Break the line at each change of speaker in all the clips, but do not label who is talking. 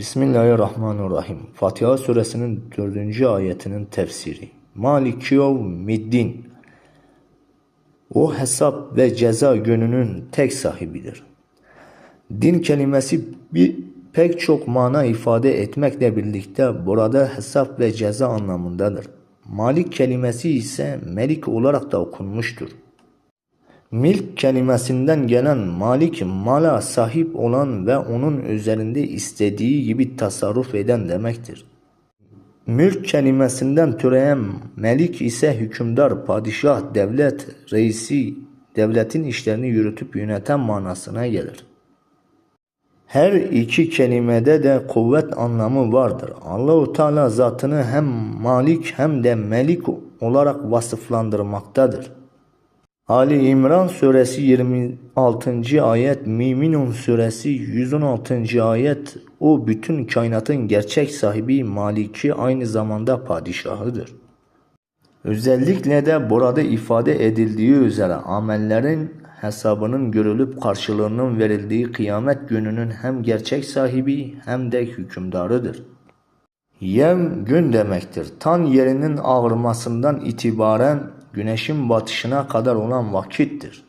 Bismillahirrahmanirrahim. Fatiha suresinin dördüncü ayetinin tefsiri. Malik Middin. O hesap ve ceza gününün tek sahibidir. Din kelimesi bir pek çok mana ifade etmekle birlikte burada hesap ve ceza anlamındadır. Malik kelimesi ise melik olarak da okunmuştur. Milk kelimesinden gelen malik mala sahip olan ve onun üzerinde istediği gibi tasarruf eden demektir. Mülk kelimesinden türeyen melik ise hükümdar, padişah, devlet, reisi, devletin işlerini yürütüp yöneten manasına gelir. Her iki kelimede de kuvvet anlamı vardır. Allahu Teala zatını hem malik hem de melik olarak vasıflandırmaktadır. Ali İmran suresi 26. ayet, Miminun suresi 116. ayet o bütün kainatın gerçek sahibi maliki aynı zamanda padişahıdır. Özellikle de burada ifade edildiği üzere amellerin hesabının görülüp karşılığının verildiği kıyamet gününün hem gerçek sahibi hem de hükümdarıdır. Yem gün demektir. Tan yerinin ağırmasından itibaren güneşin batışına kadar olan vakittir.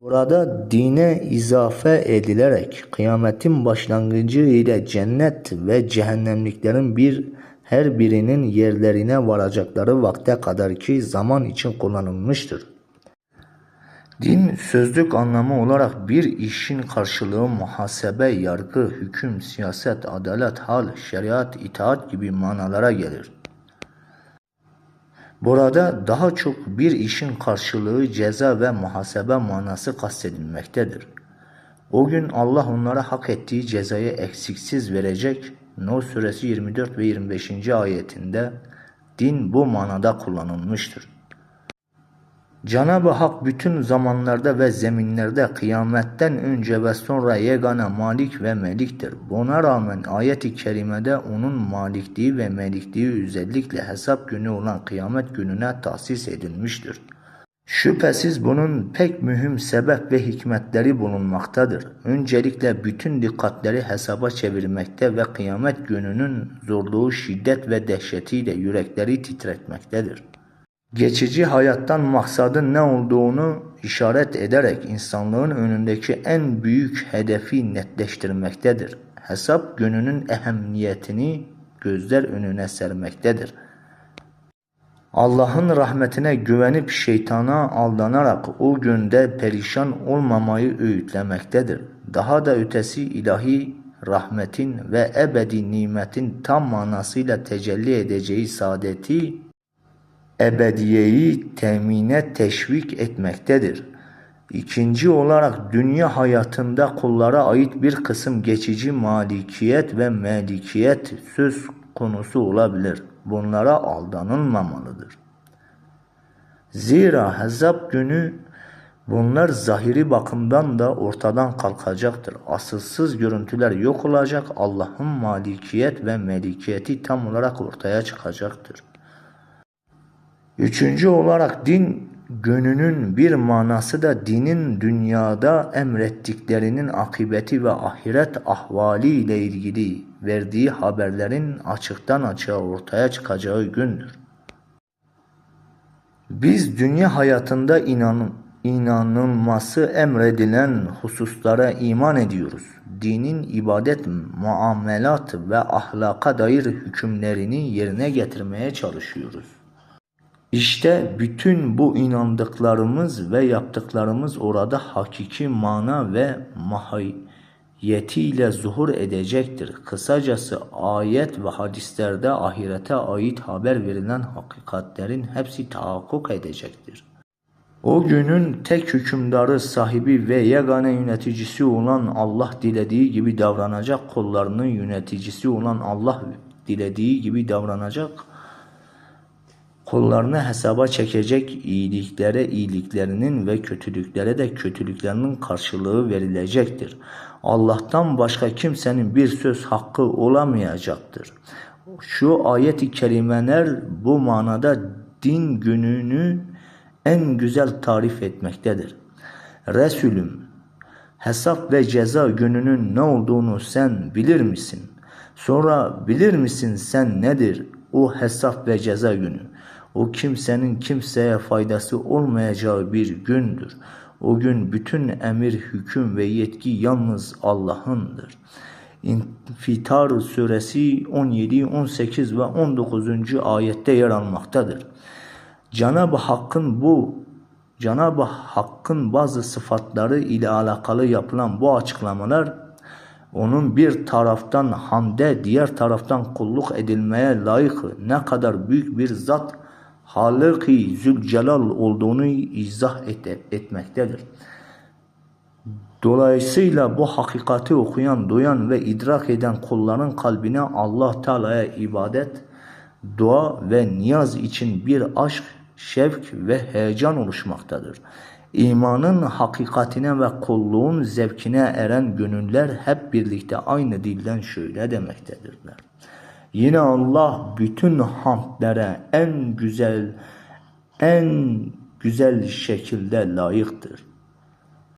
Burada dine izafe edilerek kıyametin başlangıcı ile cennet ve cehennemliklerin bir her birinin yerlerine varacakları vakte kadarki zaman için kullanılmıştır. Din sözlük anlamı olarak bir işin karşılığı muhasebe, yargı, hüküm, siyaset, adalet, hal, şeriat, itaat gibi manalara gelir. Burada daha çok bir işin karşılığı ceza ve muhasebe manası kastedilmektedir. O gün Allah onlara hak ettiği cezayı eksiksiz verecek. Nur suresi 24 ve 25. ayetinde din bu manada kullanılmıştır. Cenab-ı Hak bütün zamanlarda ve zeminlerde kıyametten önce ve sonra yegane malik ve meliktir. Buna rağmen ayet-i kerimede onun malikliği ve melikliği özellikle hesap günü olan kıyamet gününe tahsis edilmiştir. Şüphesiz bunun pek mühim sebep ve hikmetleri bulunmaktadır. Öncelikle bütün dikkatleri hesaba çevirmekte ve kıyamet gününün zorluğu, şiddet ve dehşetiyle yürekleri titretmektedir geçici hayattan maksadın ne olduğunu işaret ederek insanlığın önündeki en büyük hedefi netleştirmektedir. Hesap gününün ehemmiyetini gözler önüne sermektedir. Allah'ın rahmetine güvenip şeytana aldanarak o günde perişan olmamayı öğütlemektedir. Daha da ötesi ilahi rahmetin ve ebedi nimetin tam manasıyla tecelli edeceği saadeti ebediyeyi temine teşvik etmektedir. İkinci olarak dünya hayatında kullara ait bir kısım geçici malikiyet ve melikiyet söz konusu olabilir. Bunlara aldanılmamalıdır. Zira hesap günü bunlar zahiri bakımdan da ortadan kalkacaktır. Asılsız görüntüler yok olacak. Allah'ın malikiyet ve melikiyeti tam olarak ortaya çıkacaktır. Üçüncü olarak din gönünün bir manası da dinin dünyada emrettiklerinin akıbeti ve ahiret ahvali ile ilgili verdiği haberlerin açıktan açığa ortaya çıkacağı gündür. Biz dünya hayatında inanın, inanılması emredilen hususlara iman ediyoruz. Dinin ibadet, muamelat ve ahlaka dair hükümlerini yerine getirmeye çalışıyoruz. İşte bütün bu inandıklarımız ve yaptıklarımız orada hakiki mana ve mahiyetiyle zuhur edecektir. Kısacası ayet ve hadislerde ahirete ait haber verilen hakikatlerin hepsi tahakkuk edecektir. O günün tek hükümdarı, sahibi ve yegane yöneticisi olan Allah dilediği gibi davranacak, kullarının yöneticisi olan Allah dilediği gibi davranacak, Kullarını hesaba çekecek iyiliklere iyiliklerinin ve kötülüklere de kötülüklerinin karşılığı verilecektir. Allah'tan başka kimsenin bir söz hakkı olamayacaktır. Şu ayet-i kerimeler bu manada din gününü en güzel tarif etmektedir. Resulüm, hesap ve ceza gününün ne olduğunu sen bilir misin? Sonra bilir misin sen nedir o hesap ve ceza günü? O kimsenin kimseye faydası olmayacağı bir gündür. O gün bütün emir, hüküm ve yetki yalnız Allah'ındır. İnfitar suresi 17, 18 ve 19. ayette yer almaktadır. Cenab-ı Hakk'ın bu Cenab-ı Hakk'ın bazı sıfatları ile alakalı yapılan bu açıklamalar onun bir taraftan hamde diğer taraftan kulluk edilmeye layık ne kadar büyük bir zat Halık-ı Zülcelal olduğunu izah et, etmektedir. Dolayısıyla bu hakikati okuyan, duyan ve idrak eden kulların kalbine Allah Teala'ya ibadet, dua ve niyaz için bir aşk, şevk ve heyecan oluşmaktadır. İmanın hakikatine ve kulluğun zevkine eren gönüller hep birlikte aynı dilden şöyle demektedirler. Yine Allah bütün hamdlere en güzel, en güzel şekilde layıktır.